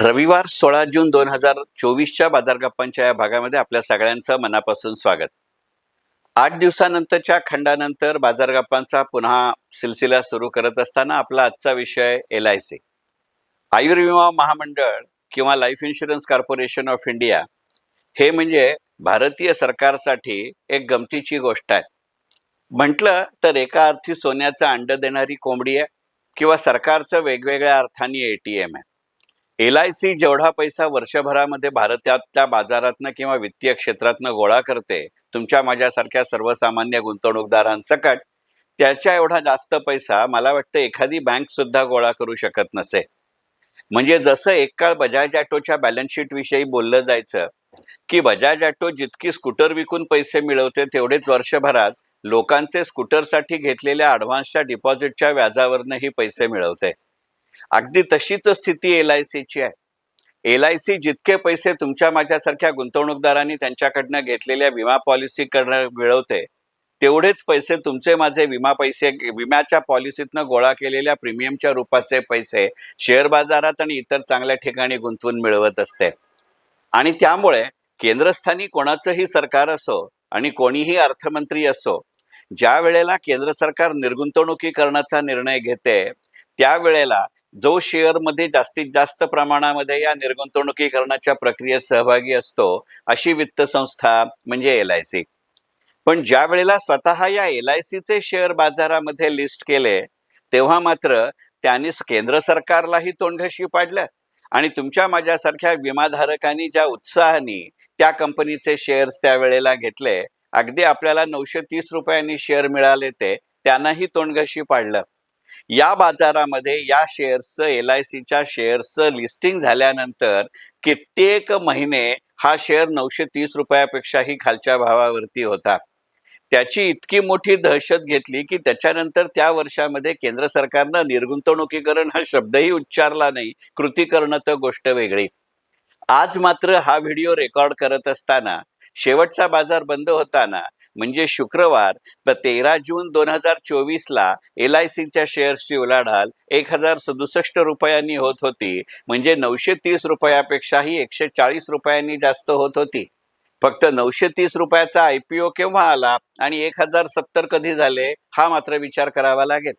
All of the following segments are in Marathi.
रविवार सोळा जून दोन हजार चोवीसच्या बाजार गप्पांच्या या भागामध्ये आपल्या सगळ्यांचं मनापासून स्वागत. आठ दिवसानंतरच्या खंडानंतर बाजार गप्पांचा पुन्हा सिलसिला सुरू करत असताना आपला आजचा विषय एल आय सी. आयुर्विमा महामंडळ किंवा life insurance corporation of India हे म्हणजे भारतीय सरकारसाठी एक गमतीची गोष्ट आहे. म्हटलं तर एका अर्थी सोन्याचं अंड देणारी कोंबडी आहे किंवा सरकारचं वेगवेगळ्या अर्थाने एटीएम आहे. एल आय सी जेवढा पैसा वर्षभरामध्ये भारतातल्या बाजारातनं किंवा वित्तीय क्षेत्रातनं गोळा करते तुमच्या माझ्यासारख्या सर्वसामान्य गुंतवणूकदारांसकट त्याच्या एवढा जास्त पैसा मला वाटतं एखादी बँक सुद्धा गोळा करू शकत नसे. म्हणजे जसं एक काळ बजाज ऑटोच्या बॅलन्स शीट विषयी बोललं जायचं की बजाज ऑटो जितकी स्कूटर विकून पैसे मिळवते तेवढेच वर्षभरात लोकांचे स्कूटरसाठी घेतलेल्या ॲडव्हान्सच्या डिपॉझिटच्या व्याजावरनंही पैसे मिळवते. अगदी तशीच स्थिती एल आय सीची आहे. एल आय सी जितके पैसे तुमच्या माझ्यासारख्या गुंतवणूकदारांनी त्यांच्याकडनं घेतलेल्या विमा पॉलिसीकडनं मिळवते तेवढेच पैसे तुमचे माझे विमा पैसे विम्याच्या पॉलिसीतनं गोळा केलेल्या प्रीमियमच्या रूपाचे पैसे शेअर बाजारात आणि इतर चांगल्या ठिकाणी गुंतवून मिळवत असते. आणि त्यामुळे केंद्रस्थानी कोणाचंही सरकार असो आणि कोणीही अर्थमंत्री असो ज्या वेळेला केंद्र सरकार निर्गुंतवणुकीकरणाचा निर्णय घेते त्यावेळेला जो शेअरमध्ये जास्तीत जास्त प्रमाणामध्ये या निर्गुंतवणुकीकरणाच्या प्रक्रियेत सहभागी असतो अशी वित्त संस्था म्हणजे एल आय सी पण ज्या वेळेला स्वतः या एल आय सीचे शेअर बाजारामध्ये लिस्ट केले तेव्हा मात्र त्यांनी केंद्र सरकारलाही तोंडघशी पाडलं. आणि तुमच्या माझ्यासारख्या विमाधारकांनी ज्या उत्साहाने त्या कंपनीचे शेअर्स त्यावेळेला घेतले अगदी आपल्याला नऊशे तीस रुपयांनी शेअर मिळाले ते त्यांनाही तोंडघशी पाडलं. या बाजारामध्ये या शेअर्सचं एल आय सीच्या शेअर्सचं लिस्टिंग झाल्यानंतर कित्येक महिने हा शेअर नऊशे तीस रुपयापेक्षाही खालच्या भावावरती होता. त्याची इतकी मोठी दहशत घेतली की त्याच्यानंतर त्या वर्षामध्ये केंद्र सरकारनं निर्गुंतवणुकीकरण हा शब्दही उच्चारला नाही कृती करणं तर गोष्ट वेगळी. आज मात्र हा व्हिडिओ रेकॉर्ड करत असताना शेवटचा बाजार बंद होताना म्हणजे शुक्रवार तेरा जून दोन हजार चोवीसला एल आय सीच्या शेअर्सची उलाढाल एक हजार सदुसष्ट रुपयांनी होत होती. म्हणजे नऊशे तीस रुपयापेक्षाही एकशे चाळीस रुपयांनी जास्त होत होती. फक्त नऊशे तीस रुपयाचा आय पी ओ केव्हा आला आणि एक हजार सत्तर कधी झाले हा मात्र विचार करावा लागेल.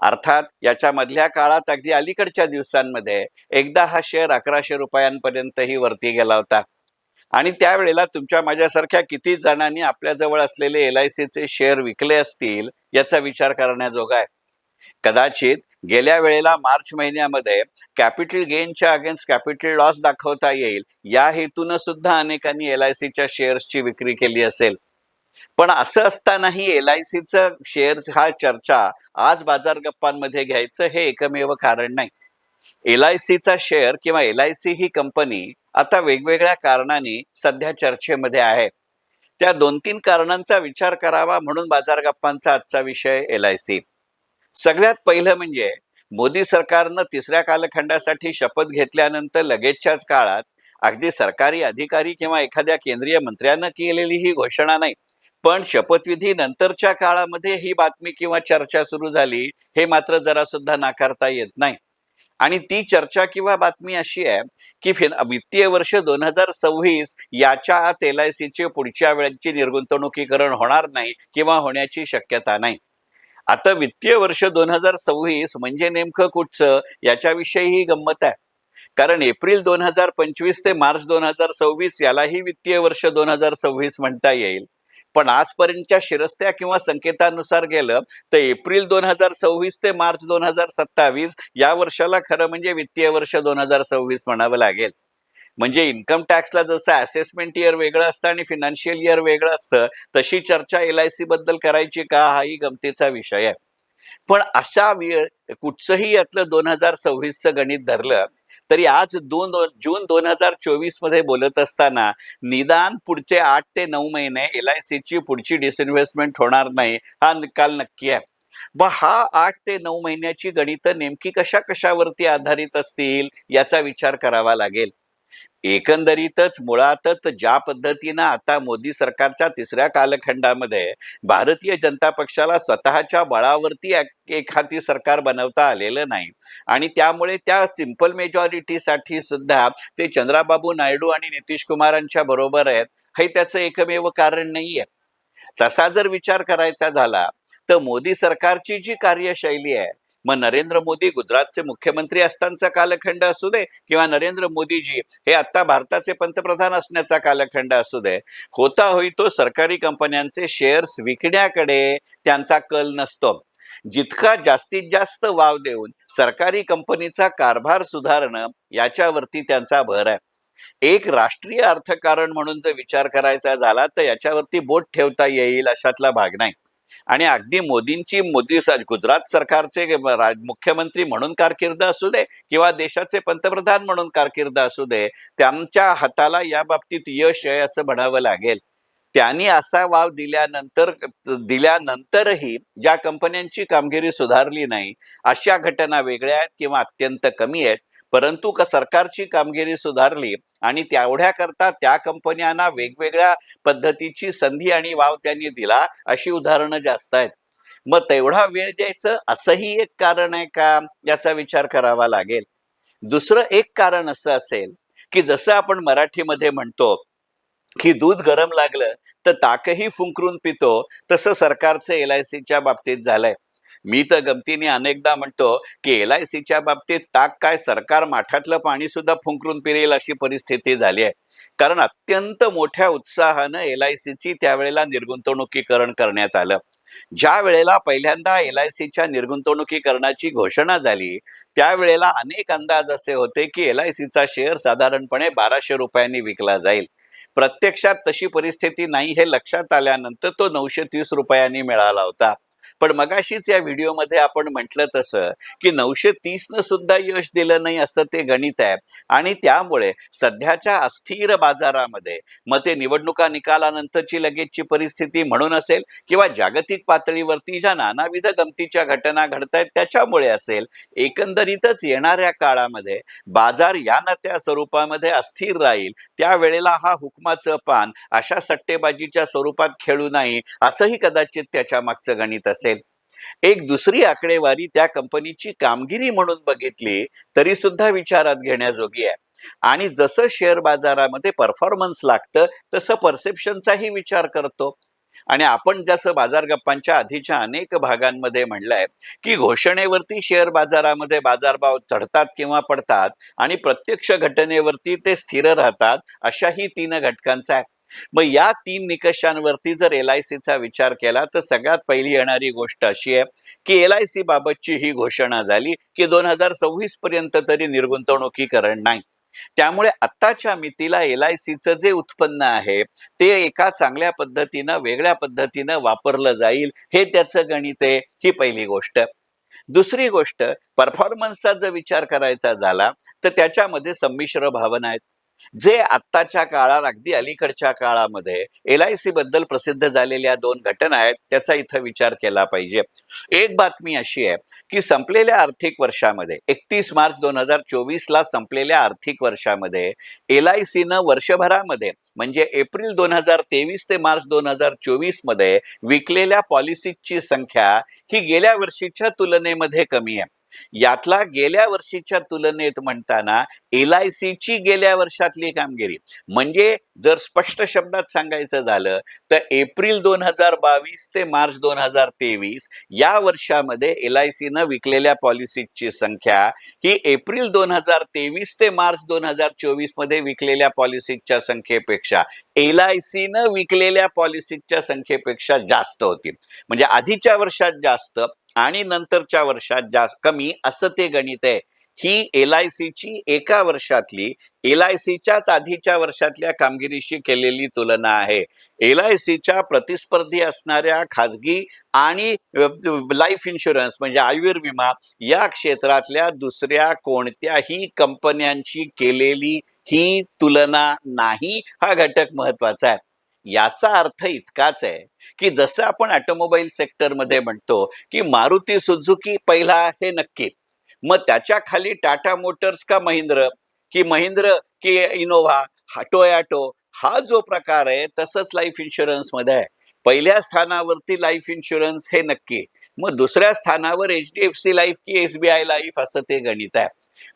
अर्थात याच्या मधल्या काळात अगदी अलीकडच्या दिवसांमध्ये एकदा हा शेअर अकराशे रुपयांपर्यंतही वरती गेला होता. आणि त्यावेळेला तुमच्या माझ्यासारख्या किती जणांनी आपल्याजवळ असलेले एल आय सीचे शेअर विकले असतील याचा विचार करण्याजोगा आहे. कदाचित गेल्या वेळेला मार्च महिन्यामध्ये कॅपिटल गेनच्या अगेन्स्ट कॅपिटल लॉस दाखवता येईल या हेतून सुद्धा अनेकांनी एल आय सीच्या शेअर्सची विक्री केली असेल. पण असं असतानाही एल आय सीचं शेअर्स हा चर्चा आज बाजार गप्पांमध्ये घ्यायचं हे एकमेव कारण नाही. एल आय सीचा शेअर किंवा एल आय सी ही कंपनी आता वेगवेगळ्या कारणांनी सध्या चर्चेमध्ये आहे. त्या दोन तीन कारणांचा विचार करावा म्हणून बाजार गप्पांचा आजचा विषय एल आय सी. सगळ्यात पहिलं म्हणजे मोदी सरकारनं तिसऱ्या कालखंडासाठी शपथ घेतल्यानंतर लगेचच्याच काळात अगदी सरकारी अधिकारी किंवा एखाद्या केंद्रीय मंत्र्यानं केलेली ही घोषणा नाही. पण शपथविधी नंतरच्या काळामध्ये ही बातमी किंवा चर्चा सुरू झाली हे मात्र जरा सुद्धा नाकारता येत नाही. आणि ती चर्चा किंवा बातमी अशी आहे की फिन वित्तीय वर्ष दोन हजार सव्वीस याच्या आत एल आय सीचे पुढच्या वेळेची निर्गुंतवणुकीकरण होणार नाही किंवा होण्याची शक्यता नाही. आता वित्तीय वर्ष दोन हजार सव्वीस म्हणजे नेमकं कुठचं याच्याविषयी ही गंमत आहे. कारण एप्रिल दोन हजार पंचवीस ते मार्च दोन हजार सव्वीस यालाही वित्तीय वर्ष दोन हजार सव्वीस म्हणता येईल. पण आजपर्यंतच्या शिरस्त्या किंवा संकेतानुसार गेलं तर एप्रिल दोन हजार सव्वीस ते मार्च दोन हजार सत्तावीस या वर्षाला खरं म्हणजे वित्तीय वर्ष दोन हजार सव्वीस म्हणावं लागेल. म्हणजे इन्कम टॅक्सला जसं असेसमेंट इयर वेगळं असतं आणि फिनान्शियल इयर वेगळं असतं तशी चर्चा एल आय सी बद्दल करायची का हाही गमतीचा विषय आहे. पण अशा वेळ कुठचंही यातलं दोन हजार सव्वीसचं गणित धरलं तरी आज दोन जून दोन हजार चोवीसमध्ये बोलत असताना निदान पुढचे आठ ते नऊ महिने एल आय सीची पुढची डिसइन्व्हेस्टमेंट होणार नाही हा निकाल नक्की आहे. व हा आठ ते नऊ महिन्याची गणितं नेमकी कशा कशावरती आधारित असतील याचा विचार करावा लागेल. एकंदरीतच मुळातच ज्या पद्धतीनं आता मोदी सरकारच्या तिसऱ्या कालखंडामध्ये भारतीय जनता पक्षाला स्वतःच्या बळावरती एक- एखादी सरकार बनवता आलेलं नाही. आणि त्यामुळे त्या सिंपल मेजॉरिटीसाठी सुद्धा ते चंद्राबाबू नायडू आणि नितीश कुमारांच्या बरोबर आहेत. हे त्याचं एकमेव कारण नाहीये. तसा जर विचार करायचा झाला तर मोदी सरकारची जी कार्यशैली आहे मग नरेंद्र मोदी गुजरातचे मुख्यमंत्री असतानाचा कालखंड असू दे किंवा नरेंद्र मोदीजी हे आता भारताचे पंतप्रधान असण्याचा कालखंड असू दे होता होई तो सरकारी कंपन्यांचे शेअर्स विकण्याकडे त्यांचा कल नसतो. जितका जास्तीत जास्त वाव देऊन सरकारी कंपनीचा कारभार सुधारणं याच्यावरती त्यांचा भर आहे. एक राष्ट्रीय अर्थकारण म्हणून जर विचार करायचा झाला तर याच्यावरती बोट ठेवता येईल अशातला भाग नाही. आणि अगदी मोदींची मोदी गुजरात सरकारचे मुख्यमंत्री म्हणून कारकीर्द असू दे किंवा देशाचे पंतप्रधान म्हणून कारकीर्द असू दे त्यांच्या हाताला या बाबतीत यश आहे असं म्हणावं लागेल. त्यांनी असा वाव दिल्यानंतर दिल्यानंतरही ज्या कंपन्यांची कामगिरी सुधारली नाही अशा घटना वेगळ्या आहेत किंवा अत्यंत कमी आहेत परंतु का सरकारची कामगिरी सुधारली आणि तेवढ्याकरता त्या कंपन्यांना वेगवेगळ्या पद्धतीची संधी आणि वाव त्यांनी दिला अशी उदाहरणं जास्त आहेत. मग तेवढा वेळ द्यायचं असंही एक कारण आहे का? याचा विचार करावा लागेल. दुसरं एक कारण असं असेल की जसं आपण मराठीमध्ये म्हणतो की दूध गरम लागलं तर ताकही फुंकरून पितो तसं सरकारचं एल आय सीच्या बाबतीत झालंय. मी तर गमतीने अनेकदा म्हणतो की एल आय सीच्या बाबतीत ताक काय सरकार माठातलं पाणी सुद्धा फुंकरून पिरेल अशी परिस्थिती झाली आहे. कारण अत्यंत मोठ्या उत्साहानं एल आय सीची त्यावेळेला निर्गुंतवणुकीकरण करण्यात आलं. ज्या वेळेला पहिल्यांदा एल आय सीच्या निर्गुंतवणुकीकरणाची घोषणा झाली त्यावेळेला अनेक अंदाज असे होते की एल आय सीचा शेअर साधारणपणे बाराशे रुपयांनी विकला जाईल. प्रत्यक्षात तशी परिस्थिती नाही हे लक्षात आल्यानंतर तो नऊशे तीस रुपयांनी मिळाला होता. पण मगाशीच या व्हिडिओमध्ये आपण म्हटलं तसं की नऊशे तीसनं सुद्धा यश दिलं नाही असं ते गणित आहे. आणि त्यामुळे सध्याच्या अस्थिर बाजारामध्ये मग ते निवडणुका निकालानंतरची लगेचची परिस्थिती म्हणून असेल किंवा जागतिक पातळीवरती ज्या नानाविध गमतीच्या घटना घडत आहेत त्याच्यामुळे असेल एकंदरीतच येणाऱ्या काळामध्ये बाजार या ना त्या स्वरूपामध्ये अस्थिर राहील त्यावेळेला हा हुकमाचं पान अशा सट्टेबाजीच्या स्वरूपात खेळू नाही असंही कदाचित त्याच्या मागचं गणित असेल. एक दुसरी आकडेवारी त्या कंपनीची कामगिरी म्हणून बघितली तरी सुद्धा विचारात घेण्याजोगी आहे. आणि जसं शेअर बाजारामध्ये परफॉर्मन्स लागतं तसं परसेप्शनचाही विचार करतो. आणि आपण जसं बाजार गप्पांच्या आधीच्या अनेक भागांमध्ये म्हणलंय की घोषणेवरती शेअर बाजारामध्ये बाजारभाव चढतात किंवा पडतात आणि प्रत्यक्ष घटनेवरती ते स्थिर राहतात अशाही तीन घटकांचा आहे. मग या तीन निकषांवरती जर एल आय सीचा विचार केला तर सगळ्यात पहिली येणारी गोष्ट अशी आहे की एल आय सी बाबतची ही घोषणा झाली की दोन हजार सव्वीस पर्यंत तरी निर्गुंतवणुकीकरण नाही. त्यामुळे आत्ताच्या मितीला एल आय सीचं जे उत्पन्न आहे ते एका चांगल्या पद्धतीनं वेगळ्या पद्धतीनं वापरलं जाईल हे त्याचं गणित आहे ही पहिली गोष्ट. दुसरी गोष्ट परफॉर्मन्सचा जर विचार करायचा झाला तर त्याच्यामध्ये संमिश्र भावना आहेत. जे आत्ताच्या काळात अगदी अलीकडच्या काळामध्ये एल आय सी बद्दल प्रसिद्ध झालेल्या दोन घटना आहेत त्याचा इथं विचार केला पाहिजे. एक बातमी अशी आहे की संपलेल्या आर्थिक वर्षामध्ये एकतीस मार्च दोन हजार चोवीस ला संपलेल्या आर्थिक वर्षामध्ये एल आय सीनं वर्षभरामध्ये म्हणजे एप्रिल दोन हजार तेवीस ते मार्च दोन हजार चोवीसमध्ये विकलेल्या पॉलिसीची संख्या ही गेल्या वर्षीच्या तुलनेमध्ये कमी आहे. यातला गेल्या वर्षीच्या तुलनेत म्हणताना एल आय सीची गेल्या वर्षातली कामगिरी. म्हणजे जर स्पष्ट शब्दात सांगायचं झालं तर एप्रिल दोन हजार बावीस ते मार्च दोन हजार तेवीस या वर्षामध्ये एल आय सीनं विकलेल्या पॉलिसीची संख्या ही एप्रिल दोन हजार तेवीस ते मार्च दोन हजार चोवीसमध्ये विकलेल्या पॉलिसीच्या संख्येपेक्षा एल आय सीनं विकलेल्या पॉलिसीच्या संख्येपेक्षा जास्त होती. म्हणजे आधीच्या वर्षात जास्त आणि नंतरच्या वर्षात जास्त कमी असं ते गणित आहे. ही एल आय सीची एका वर्षातली एल आय सीच्याच आधीच्या वर्षातल्या कामगिरीशी केलेली तुलना आहे. एल आय सीच्या प्रतिस्पर्धी असणाऱ्या खाजगी आणि लाईफ इन्शुरन्स म्हणजे आयुर्विमा या क्षेत्रातल्या दुसऱ्या कोणत्याही कंपन्यांची केलेली ही तुलना नाही. हा घटक महत्त्वाचा आहे. याचा अर्थ इतकाच आहे की जसं आपण ऑटोमोबाईल सेक्टरमध्ये म्हणतो की मारुती सुझुकी पहिला हे नक्की. मग त्याच्याखाली टाटा मोटर्स का महिंद्र? की महिंद्र की इनोव्हा? हा टोयाटो हा जो प्रकार आहे तसंच लाईफ इन्शुरन्समध्ये आहे. पहिल्या स्थानावरती लाईफ इन्शुरन्स हे नक्की. मग दुसऱ्या स्थानावर H D F C life की एस बी आय लाईफ असं ते गणित आहे.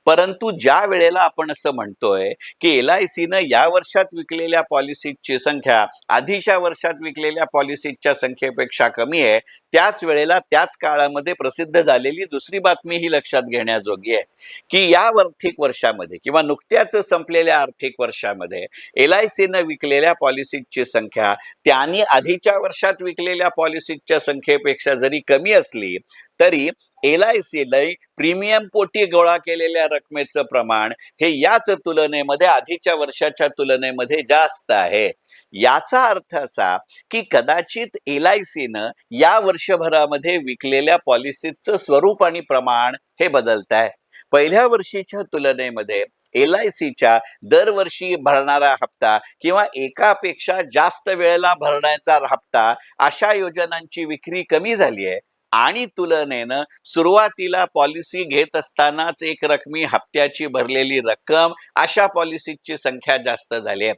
परंतु ज्या वेळेला आपण असं म्हणतोय की एल आय सीनं या वर्षात विकलेल्या पॉलिसीची संख्या आधीच्या वर्षात विकलेल्या पॉलिसीच्या संख्येपेक्षा कमी आहे त्याच वेळेला त्याच काळामध्ये प्रसिद्ध झालेली दुसरी बातमी ही लक्षात घेण्याजोगी आहे की या आर्थिक वर्षामध्ये किंवा नुकत्याच संपलेल्या आर्थिक वर्षामध्ये एल आय सीनं विकलेल्या पॉलिसीची संख्या त्यांनी आधीच्या वर्षात विकलेल्या पॉलिसीच्या संख्येपेक्षा जरी कमी असली तरी एल आय सीला प्रीमियम पोटी गोळा केलेल्या रकमेचं प्रमाण हे याच तुलनेमध्ये आधीच्या वर्षाच्या तुलनेमध्ये जास्त आहे. याचा अर्थ असा की कदाचित एल आय सीनं या वर्षभरामध्ये विकलेल्या पॉलिसीचं स्वरूप आणि प्रमाण हे बदलत आहे पहिल्या वर्षीच्या तुलनेमध्ये एल आय सीच्या दरवर्षी भरणारा हप्ता किंवा एकापेक्षा जास्त वेळेला भरण्याचा हप्ता अशा योजनांची विक्री कमी झाली आहे आणि तुलनेनं सुरुवातीला पॉलिसी घेत असतानाच एक रकमी हप्त्याची भरलेली रक्कम अशा पॉलिसीची संख्या जास्त झाली आहे.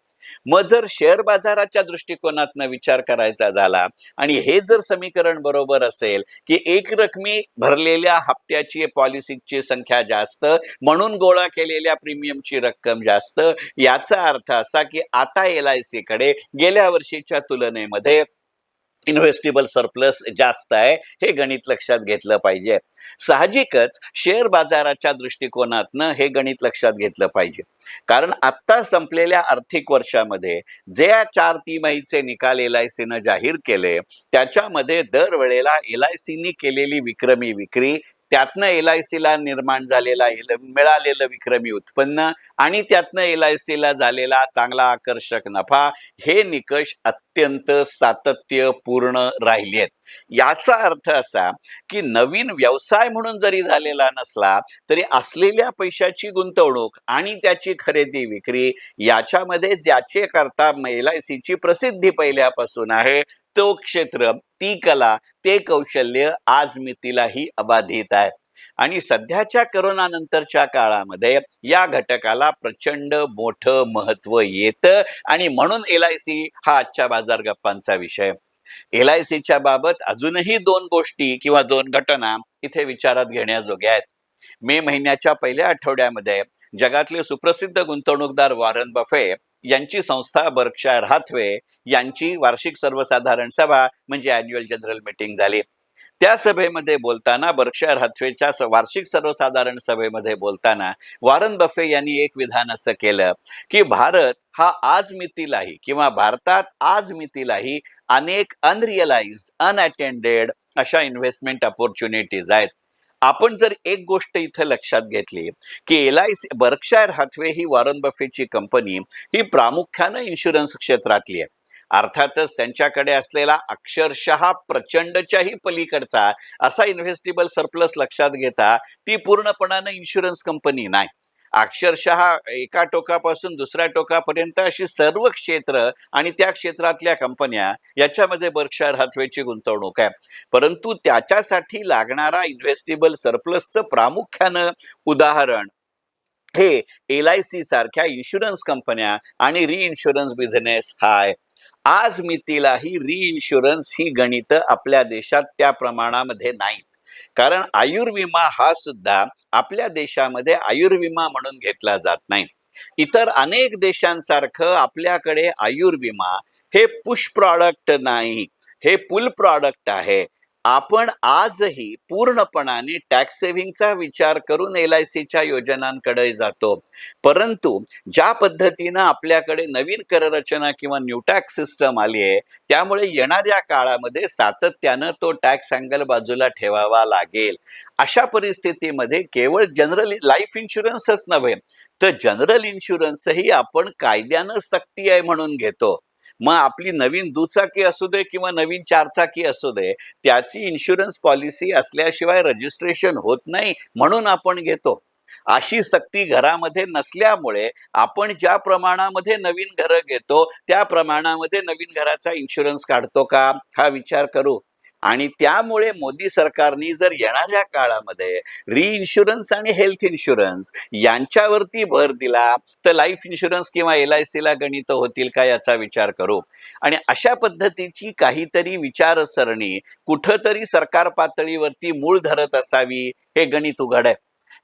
मग जर शेअर बाजाराच्या दृष्टिकोनातनं विचार करायचा झाला आणि हे जर समीकरण बरोबर असेल की एक रकमी भरलेल्या हप्त्याची पॉलिसीची संख्या जास्त म्हणून गोळा केलेल्या प्रीमियमची रक्कम जास्त याचा अर्थ असा की आता एल आय सी कडे गेल्या वर्षीच्या तुलनेमध्ये इन्व्हेस्टेबल सरप्लस जास्त आहे हे गणित लक्षात घेतलं पाहिजे. साहजिकच शेअर बाजाराच्या दृष्टिकोनातनं हे गणित लक्षात घेतलं पाहिजे. कारण आत्ता संपलेल्या आर्थिक वर्षामध्ये जे चार तिमाहीचे निकाल एल आय सीनं जाहीर केले त्याच्यामध्ये दरवेळेला एल आय सीनी केलेली विक्रमी विक्री त्यातनं एल आय सीला निर्माण झालेला मिळालेलं विक्रमी उत्पन्न आणि त्यातनं एल आय सीला झालेला चांगला आकर्षक नफा हे निकष अत्यंत सातत्यपूर्ण राहिले आहेत. याचा अर्थ असा की नवीन व्यवसाय म्हणून जरी झालेला नसला तरी असलेल्या पैशाची गुंतवणूक आणि त्याची खरेदी विक्री याच्यामध्ये ज्याचे करता एल आय सीची प्रसिद्धी पहिल्यापासून आहे तो क्षेत्र ती कला ते कौशल्य आज मितीलाही अबाधित आहे. आणि सध्याच्या करोना नंतरच्या काळामध्ये या घटकाला प्रचंड मोठं महत्त्व येतं आणि म्हणून एल आय सी हा आजच्या बाजार गप्पांचा विषय. एल आय सीच्या बाबत अजूनही दोन गोष्टी किंवा दोन घटना इथे विचारात घेण्याजोग्या आहेत. मे महिन्याच्या पहिल्या आठवड्यामध्ये जगातले सुप्रसिद्ध गुंतवणूकदार वॉरन बफे यांची संस्था बर्कशायर हाथवे यांची वार्षिक सर्वसाधारण सभा म्हणजे अॅन्युअल जनरल मीटिंग झाली. त्या सभेमध्ये बोलताना बर्कशायर हाथवेच्या वार्षिक सर्वसाधारण सभेमध्ये बोलताना वॉरन बफे यांनी एक विधान असं केलं की भारत हा आज मितीलाही किंवा भारतात आज मितीलाही अनेक अनरिअलाइज्ड अनअटेंडेड अशा इन्व्हेस्टमेंट अपॉर्च्युनिटीज आहेत. आपण जर एक गोष्ट इथं लक्षात घेतली की L I C Berkshire Hathaway he Warren बफेची कंपनी ही प्रामुख्यानं इन्शुरन्स क्षेत्रातली आहे. अर्थातच त्यांच्याकडे असलेला अक्षरशः प्रचंडच्याही पलीकडचा असा इन्व्हेस्टेबल सरप्लस लक्षात घेता ती पूर्णपणानं इन्शुरन्स कंपनी नाही. अक्षरशः एका टोकापासून दुसऱ्या टोकापर्यंत अशी सर्व क्षेत्र आणि त्या क्षेत्रातल्या कंपन्या याच्यामध्ये बर्कशायर हातवेची गुंतवणूक आहे. परंतु त्याच्यासाठी लागणारा इन्व्हेस्टिबल सरप्लसचं प्रामुख्यानं उदाहरण हे एल आय सी सारख्या इन्शुरन्स कंपन्या आणि रिइन्शुरन्स बिझनेस हा आहे. आज मितीलाही रिइन्शुरन्स ही गणित आपल्या देशात त्या प्रमाणामध्ये नाहीत. कारण आयुर्विमा हा सुद्धा आपल्या देशामध्ये आयुर्विमा म्हणून घेतला जात नाही. इतर अनेक देशांसारखं आपल्याकडे आयुर्विमा हे पुश प्रॉडक्ट नाही. हे पुल प्रॉडक्ट आहे. आपण आजही पूर्णपणाने टॅक्स सेव्हिंगचा विचार करून एल आय सीच्या योजनांकडे जातो. परंतु ज्या पद्धतीनं आपल्याकडे नवीन कररचना किंवा न्यू टॅक्स सिस्टम आली आहे त्यामुळे येणाऱ्या काळामध्ये सातत्यानं तो टॅक्स अँगल बाजूला ठेवावा लागेल. अशा परिस्थितीमध्ये केवळ जनरल लाईफ इन्शुरन्सच नव्हे तर जनरल इन्शुरन्सही आपण कायद्यानं सक्ती आहे म्हणून घेतो. मग आपली नवीन दुचाकी असू दे किंवा नवीन चारचाकी असू दे त्याची इन्शुरन्स पॉलिसी असल्याशिवाय रजिस्ट्रेशन होत नाही म्हणून आपण घेतो. अशी सक्ती घरामध्ये नसल्यामुळे आपण ज्या प्रमाणामध्ये नवीन घरं घेतो त्या प्रमाणामध्ये नवीन घराचा इन्शुरन्स काढतो का? हा विचार करू. आणि त्यामुळे मोदी सरकारने जर येणाऱ्या काळामध्ये री आणि हेल्थ इन्शुरन्स यांच्यावरती भर दिला तर लाईफ इन्शुरन्स किंवा एल आय सीला गणित होतील का याचा विचार करू. आणि अशा पद्धतीची काहीतरी विचारसरणी कुठंतरी सरकार पातळीवरती मूळ धरत असावी हे गणित उघड आहे.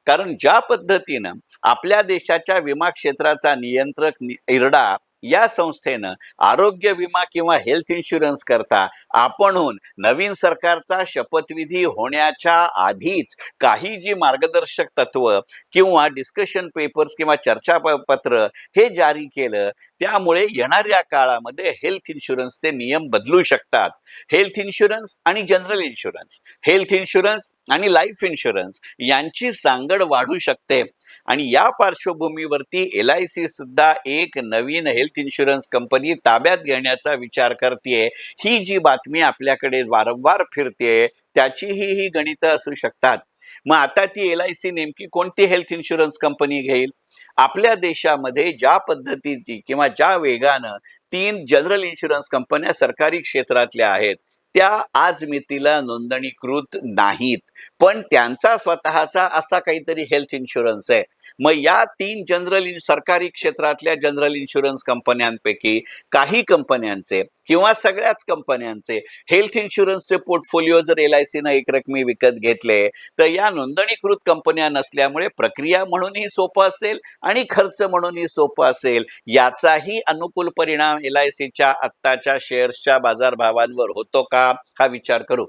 कारण ज्या पद्धतीनं आपल्या देशाच्या विमा क्षेत्राचा नियंत्रक इरडा या संस्थेनं आरोग्य विमा किंवा हेल्थ इन्शुरन्स करता आपणहून नवीन सरकारचा शपथविधी होण्याच्या आधीच काही जी मार्गदर्शक तत्व किंवा डिस्कशन पेपर्स किंवा चर्चा प- पत्र हे जारी केलं त्यामुळे येणाऱ्या काळामध्ये हेल्थ इन्शुरन्सचे नियम बदलू शकतात. हेल्थ इन्शुरन्स आणि जनरल इन्शुरन्स हेल्थ इन्शुरन्स आणि लाईफ इन्शुरन्स यांची सांगड वाढू शकते. आणि या पार्श्वभूमीवरती एल आय सी सुद्धा एक नवीन हेल्थ इन्शुरन्स कंपनी ताब्यात घेण्याचा विचार करते ही जी बातमी आपल्याकडे वारंवार फिरते त्याचीही ही गणितं असू शकतात. मग आता ती एल आय सी नेमकी कोणती हेल्थ इन्शुरन्स कंपनी घेईल? आपल्या देशामध्ये ज्या पद्धतीची किंवा ज्या वेगानं तीन जनरल इन्शुरन्स कंपन्या सरकारी क्षेत्रातल्या आहेत त्या आज मितीला नोंदणीकृत नाहीत. पण त्यांचा स्वतःचा असा काहीतरी हेल्थ इन्शुरन्स आहे. मग या तीन जनरल सरकारी क्षेत्रातल्या जनरल इन्शुरन्स कंपन्यांपैकी काही कंपन्यांचे किंवा सगळ्याच कंपन्यांचे हेल्थ इन्शुरन्सचे पोर्टफोलिओ जर एल आय सीनं एक रकमी विकत घेतले तर या नोंदणीकृत कंपन्या नसल्यामुळे प्रक्रिया म्हणूनही सोपं असेल आणि खर्च म्हणूनही सोपं असेल याचाही अनुकूल परिणाम एल आय सीच्या आत्ताच्या शेअर्सच्या बाजारभावांवर होतो का? हा विचार करू.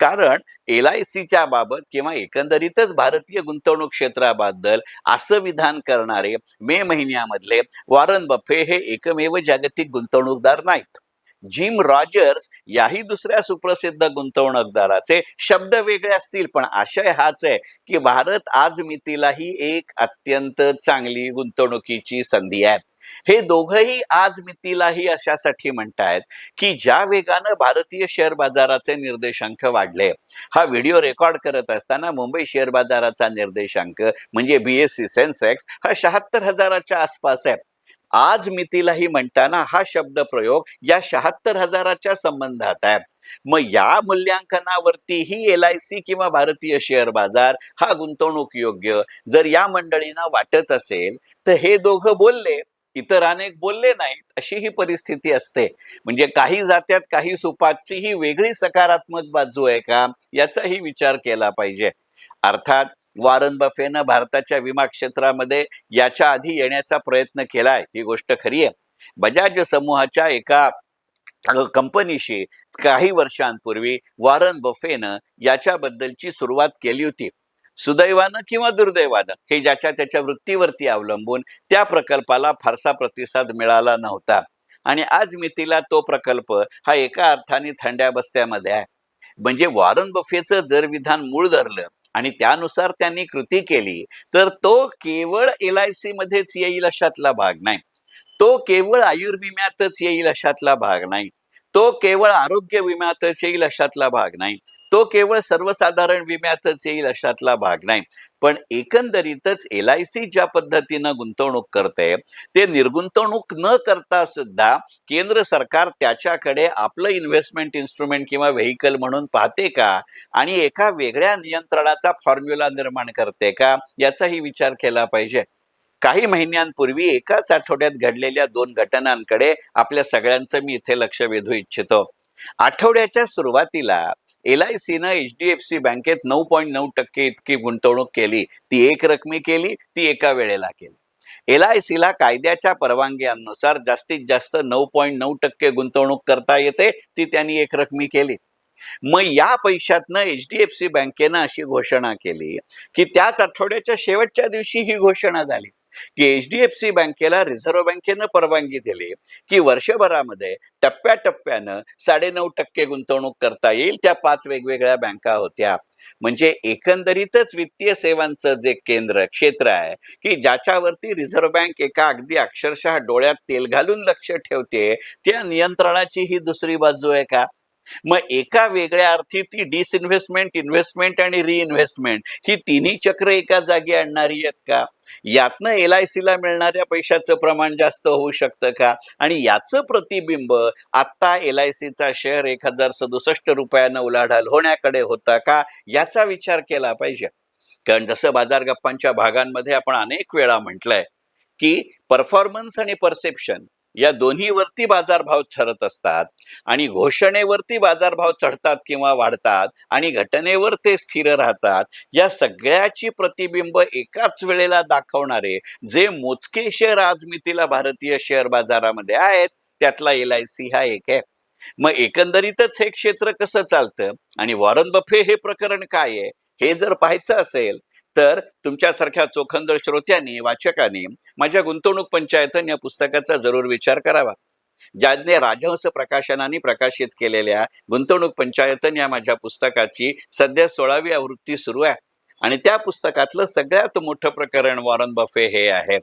कारण एल आय सीच्या बाबत किंवा एकंदरीतच भारतीय गुंतवणूक क्षेत्राबद्दल असं विधान करणारे मे महिन्यामधले वॉरन बफे हे एकमेव जागतिक गुंतवणूकदार नाहीत. जिम रॉजर्स याही दुसऱ्या सुप्रसिद्ध गुंतवणूकदाराचे शब्द वेगळे असतील पण आशय हाच आहे की भारत आज मितीलाही एक अत्यंत चांगली गुंतवणुकीची संधी आहे. हे दोघंही आज मितीलाही अशासाठी म्हणतायत की ज्या वेगानं भारतीय शेअर बाजाराचे निर्देशांक वाढले हा व्हिडिओ रेकॉर्ड करत असताना मुंबई शेअर बाजाराचा निर्देशांक म्हणजे बीएससी सेन्सेक्स हा शहात्तर हजाराच्या आसपास आहे. आज मितीलाही म्हणताना हा शब्द प्रयोग या शहात्तर हजाराच्या संबंधात आहे. मग या मूल्यांकनावरतीही एल आय सी किंवा भारतीय शेअर बाजार हा गुंतवणूक योग्य जर या मंडळींना वाटत असेल तर हे दोघं बोलले. इतर अनेक बोलले नाहीत अशी ही परिस्थिती असते. म्हणजे काही जात्यात काही सुपातची ही वेगळी सकारात्मक बाजू आहे का? याचाही विचार केला पाहिजे. अर्थात वॉरन बफेनं भारताच्या विमा क्षेत्रामध्ये याच्या आधी येण्याचा प्रयत्न केलाय. ही गोष्ट खरी आहे. बजाज समूहाच्या एका कंपनीशी काही वर्षांपूर्वी वॉरन बफेनं याच्याबद्दलची सुरुवात केली होती. सुदैवानं किंवा दुर्दैवानं हे ज्याच्या त्याच्या वृत्तीवरती अवलंबून त्या प्रकल्पाला फारसा प्रतिसाद मिळाला नव्हता. आणि आज मितीला तो प्रकल्प हा एका अर्थाने थंड्या बस्त्यामध्ये आहे. म्हणजे वॉरन बफेचं जर विधान मूळ धरलं आणि त्यानुसार त्यांनी कृती केली तर तो केवळ एल आय सी मध्येच येईल अशातला भाग नाही. तो केवळ आयुर्विम्यातच येईल अशातला भाग नाही. तो केवळ आरोग्य विम्यातच येईल अशातला भाग नाही. तो केवळ सर्वसाधारण विम्यातच येईल अशातला भाग नाही. पण एकंदरीतच एल आय सी ज्या पद्धतीनं गुंतवणूक करते ते निर्गुंतवणूक न करता सुद्धा केंद्र सरकार त्याच्याकडे आपलं इन्व्हेस्टमेंट इन्स्ट्रुमेंट किंवा व्हेकल म्हणून पाहते का? आणि एका वेगळ्या नियंत्रणाचा फॉर्म्युला निर्माण करते का? याचाही विचार केला पाहिजे. काही महिन्यांपूर्वी एकाच आठवड्यात घडलेल्या दोन घटनांकडे आपल्या सगळ्यांचं मी इथे लक्ष वेधू इच्छितो. आठवड्याच्या सुरुवातीला एल आय सीनं एच डी एफ सी बँकेत नऊ पॉईंट नऊ टक्के इतकी गुंतवणूक केली. ती एक रकमी केली ती एका वेळेला केली. एल आय सीला कायद्याच्या परवानग्यांनुसार जास्तीत जास्त नऊ पॉईंट नऊ टक्के गुंतवणूक करता येते ती त्यांनी एक रकमी केली. मग या पैशातनं एच डी एफ सी बँकेनं अशी घोषणा केली की त्याच आठवड्याच्या शेवटच्या दिवशी ही घोषणा झाली. की एच डी एफ सी बँकेला रिझर्व्ह बँकेनं परवानगी दिली की वर्षभरामध्ये टप्प्याटप्प्यानं साडेनऊ टक्के गुंतवणूक करता येईल त्या पाच वेगवेगळ्या बँका होत्या. म्हणजे एकंदरीतच वित्तीय सेवांचं जे केंद्र क्षेत्र आहे की ज्याच्यावरती रिझर्व्ह बँक एका अगदी अक्षरशः डोळ्यात तेल घालून लक्ष ठेवते त्या नियंत्रणाची ही दुसरी बाजू आहे का? मग एका वेगळ्या अर्थी ती डिसइन्व्हेस्टमेंट इन्व्हेस्टमेंट आणि रिइन्व्हेस्टमेंट ही तिन्ही चक्र एका जागी आणणारी आहेत का? यातनं एल आय सीला मिळणाऱ्या पैशाचं प्रमाण जास्त होऊ शकतं का? आणि याचं प्रतिबिंब आत्ता एल आय सीचा शेअर एक हजार सदुसष्ट रुपयानं उलाढाल होण्याकडे होता का? याचा विचार केला पाहिजे. कारण जसं बाजार गप्पांच्या भागांमध्ये आपण अनेक वेळा म्हटलंय की परफॉर्मन्स आणि परसेप्शन या दोन्हीवरती बाजारभाव ठरत असतात आणि घोषणेवरती बाजारभाव चढतात किंवा वाढतात आणि घटनेवर ते स्थिर राहतात या सगळ्याची प्रतिबिंब एकाच वेळेला दाखवणारे जे मोजके शेअर आज मितीला भारतीय शेअर बाजारामध्ये आहेत त्यातला एल आय सी हा एक आहे. मग एकंदरीतच हे क्षेत्र कसं चालतं आणि वॉरन बफे हे प्रकरण काय आहे हे जर पाहायचं असेल तर तुमच्यासारख्या चोखंदळ श्रोत्यांनी वाचकांनी माझ्या गुंतवणूक पंचायतन या पुस्तकाचा जरूर विचार करावा. ज्याने राजहंस प्रकाशनाने प्रकाशित केलेल्या गुंतवणूक पंचायतन या माझ्या पुस्तकाची सध्या सोळावी आवृत्ती सुरू आहे. आणि त्या पुस्तकातलं सगळ्यात मोठं प्रकरण वॉरन बफे हे आहे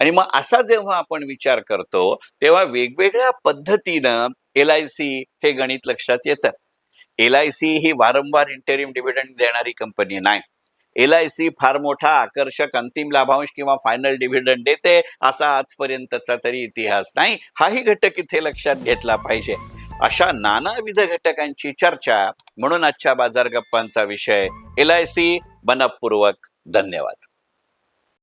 आणि मग असा जेव्हा आपण विचार करतो तेव्हा वेगवेगळ्या पद्धतीनं एल आय सी हे गणित लक्षात येतं. एल आय सी ही वारंवार इंटेरिम डिव्हिडंड देणारी कंपनी नाही. एल आय सी फार मोठा आकर्षक अंतिम लाभांश किंवा फायनल डिव्हिडंड देते असा आजपर्यंतचा तरी इतिहास नाही. हाही घटक इथे लक्षात घेतला पाहिजे. अशा नानाविध घटकांची चर्चा म्हणून आजच्या बाजार गप्पांचा विषय एल आय सी मनपूर्वक धन्यवाद.